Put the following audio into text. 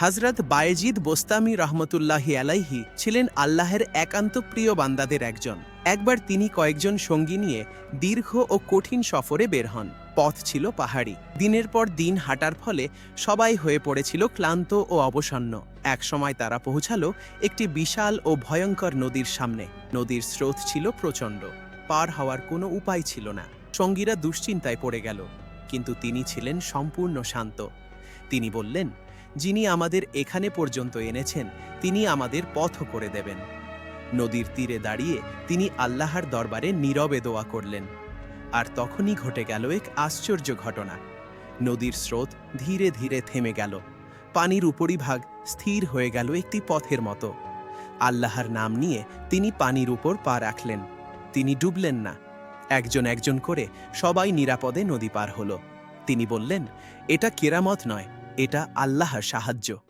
হজরত বায়েজিদ বোস্তামি রহমতুল্লাহি আলাইহি ছিলেন আল্লাহের একান্ত প্রিয় বান্দাদের একজন। একবার তিনি কয়েকজন সঙ্গী নিয়ে দীর্ঘ ও কঠিন সফরে বের হন। পথ ছিল পাহাড়ি। দিনের পর দিন হাঁটার ফলে সবাই হয়ে পড়েছিল ক্লান্ত ও অবসন্ন। একসময় তারা পৌঁছালো একটি বিশাল ও ভয়ঙ্কর নদীর সামনে। নদীর স্রোত ছিল প্রচণ্ড। পার হওয়ার কোনো উপায় ছিল না। সঙ্গীরা দুশ্চিন্তায় পড়ে গেল। কিন্তু তিনি ছিলেন সম্পূর্ণ শান্ত। তিনি বললেন যিনি আমাদের এখানে পর্যন্ত এনেছেন, তিনি আমাদের পথ করে দেবেন। নদীর তীরে দাঁড়িয়ে তিনি আল্লাহর দরবারে নীরবে দোয়া করলেন। আর তখনই ঘটে গেল এক আশ্চর্য ঘটনা। নদীর স্রোত ধীরে ধীরে থেমে গেল। পানির উপরিভাগ স্থির হয়ে গেল একটি পথের মতো। আল্লাহর নাম নিয়ে তিনি পানির উপর পা রাখলেন। তিনি ডুবলেন না। একজন একজন করে সবাই নিরাপদে নদী পার হলো। তিনি বললেন, এটা কেরামত নয়। এটা আল্লাহর সাহায্য।